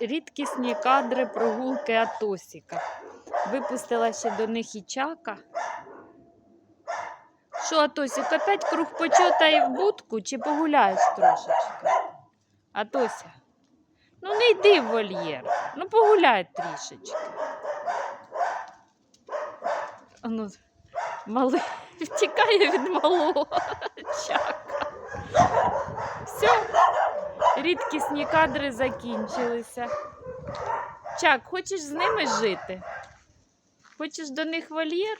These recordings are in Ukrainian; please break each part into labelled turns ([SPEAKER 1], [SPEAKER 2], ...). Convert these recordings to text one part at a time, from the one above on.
[SPEAKER 1] рідкісні кадри прогулки Атосіка. Випустила ще до них і чака. Що, Атосік, опять круг почота і в будку, чи погуляєш трошечки? Атося, ну не йди в вольєр, ну погуляй трішечки. А Ну, малий втікає від малого чака. Все, рідкісні кадри закінчилися. Чак, хочеш з ними жити? Хочеш до них вольєр?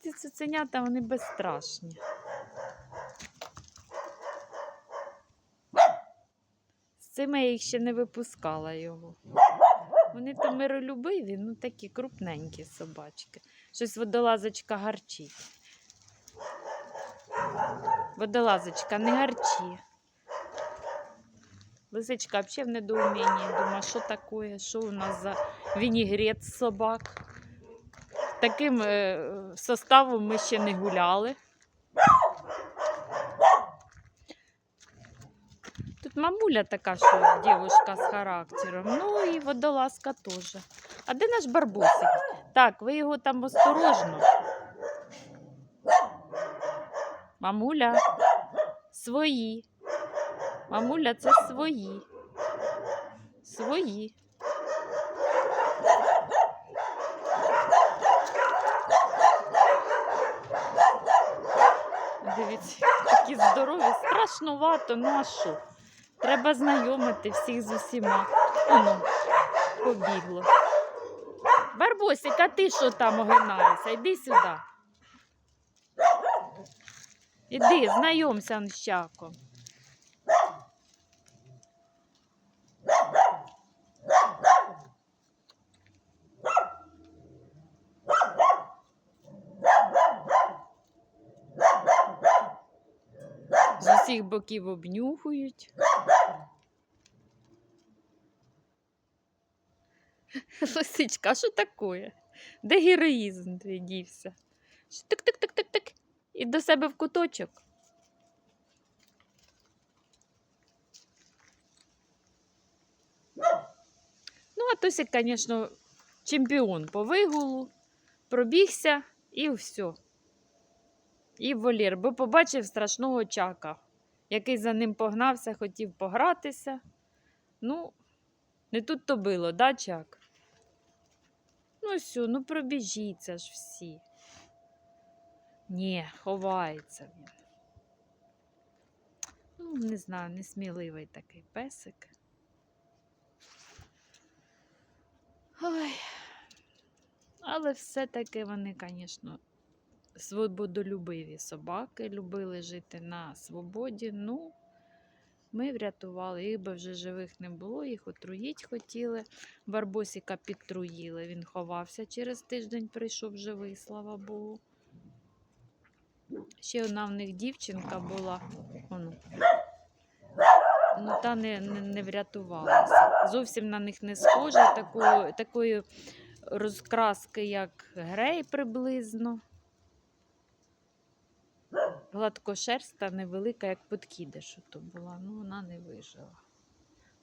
[SPEAKER 1] Ці цуценята, вони безстрашні. З цими я їх ще не випускала його. Вони то миролюбиві, ну такі крупненькі собачки. Щось водолазочка гарчить. Водолазочка, не гарчи. Лисичка взагалі в недоумінні. Думаю, що таке, що у нас за вінігрет собак. Таким е, составом ми ще не гуляли. Тут мамуля така, що дівчинка з характером. Ну і водолазка теж. А де наш барбосик? Так, ви його там осторожно. Мамуля, свої. Мамуля, це свої. Свої. Дивіться, такі здорові, страшнувато, ну а що? Треба знайомити всіх з усіма. Оно, побігло. Барбосик, а ти що там огинаєшся? Йди сюди. Іди, знайомся з чаком. Усіх боків обнюхують. Лисичка, що таке? Де героїзм твій дівся? Тик-тик-тик-тик-тик. І до себе в куточок. Ну, а Тосик, звісно, чемпіон по вигулу, пробігся і все. І волір, бо побачив страшного чака, який за ним погнався, хотів погратися. Ну, не тут то було, да, чак? Ну, все, ну пробіжіться ж всі. Ні, ховається він. Ну, не знаю, несміливий такий песик. Ой. Але все-таки вони, звісно, свободолюбиві собаки, любили жити на свободі. Ну, ми врятували, їх би вже живих не було, їх отруїть хотіли. Барбосіка підтруїли. Він ховався через тиждень, прийшов живий, слава Богу. Ще одна в них дівчинка була. Оно. Ну, та не, не, не врятувалася. Зовсім на них не схожа, такої, такої розкраски, як грей приблизно. Гладкошерста невелика, як подкидиш то була, ну вона не вижила.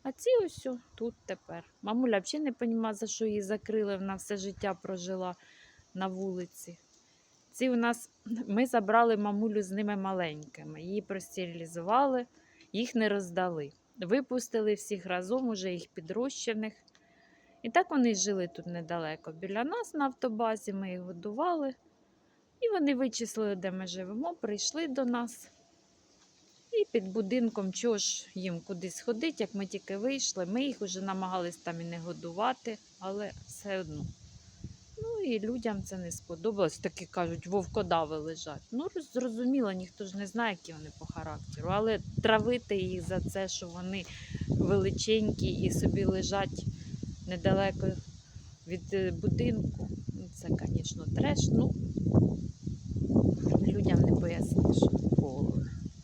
[SPEAKER 1] А ці ось тут тепер. Мамуля взагалі не розуміє, за що її закрили, вона все життя прожила на вулиці. Ці у нас, ми забрали мамулю з ними маленькими, її простерилізували, їх не роздали. Випустили всіх разом, уже їх підрощених. І так вони жили тут недалеко. Біля нас на автобазі ми їх годували. Вони вичислили, де ми живемо, прийшли до нас. І під будинком, чого ж їм кудись ходити, як ми тільки вийшли, ми їх вже намагались там і не годувати, але все одно. Ну і людям це не сподобалось. Такі кажуть, вовкодави лежать. Ну, зрозуміло, ніхто ж не знає, які вони по характеру. Але травити їх за це, що вони величенькі і собі лежать недалеко від е, будинку. ну, Це, звісно, треш. Ну, людям не поясниш в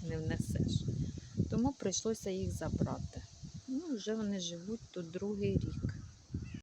[SPEAKER 1] не внесеш. Тому прийшлося їх забрати. Ну, вже вони живуть тут другий рік.